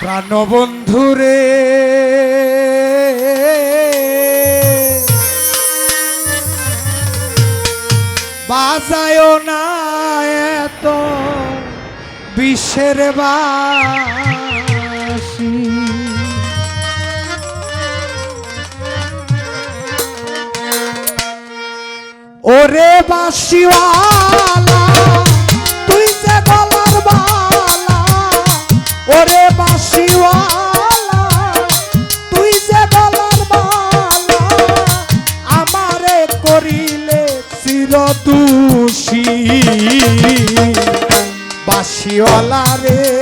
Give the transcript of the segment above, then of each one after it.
প্রাণবন্ধুরে। বাজায় না এত বিশ্বের বাসি। ওরে বাসিওয়াল শিওলা রে।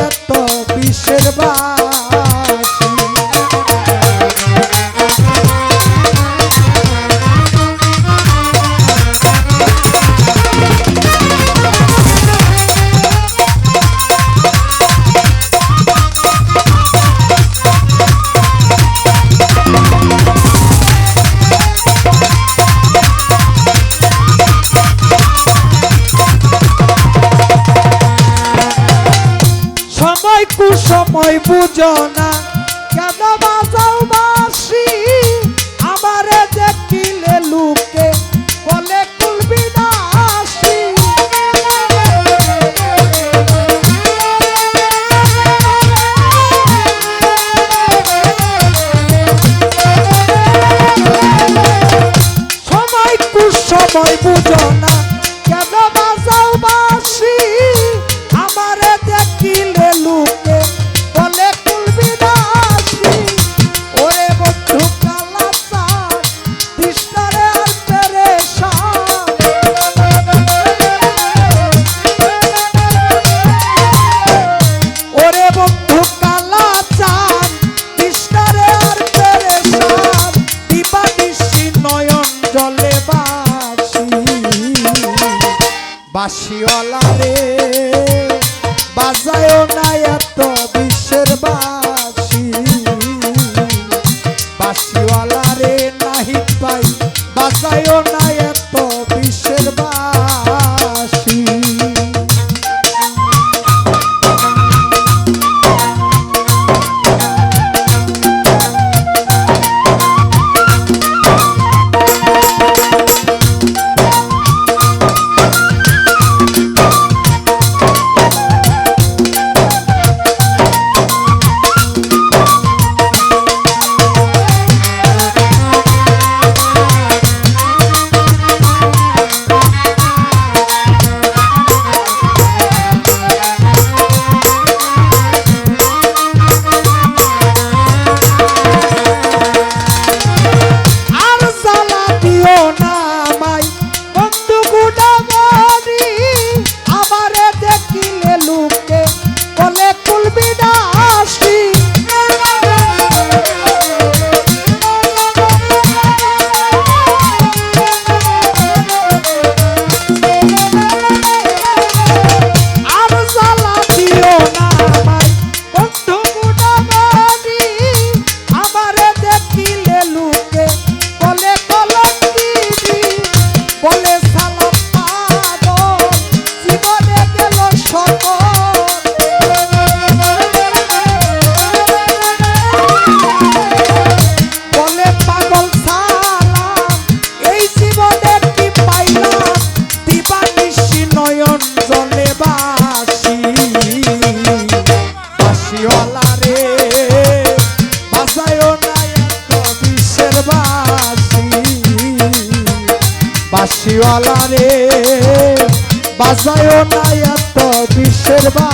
এত বিশ্বের বা সময় বুঝো না। কেন বাঁচাও বাসি আমারে দেখিলে লুকে বলে কুলবি না সময় বুঝো না। বাসিওয়ালা রে বাজায়ও নাই বাসিওয়ালা রে বাজায় না এত বিশ্বের বা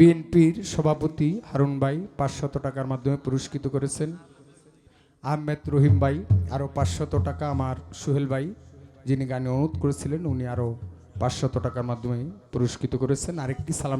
বিএনপির সভাপতি হারুন ভাই পাঁচশত টাকার মাধ্যমে পুরস্কৃত করেছেন। আহমেদ রহিম ভাই আরও পাঁচশত টাকা, আমার সোহেল ভাই যিনি গানে অনুরোধ করেছিলেন, উনি আরও পাঁচশত টাকার মাধ্যমে পুরস্কৃত করেছেন। আরেকটি সালাম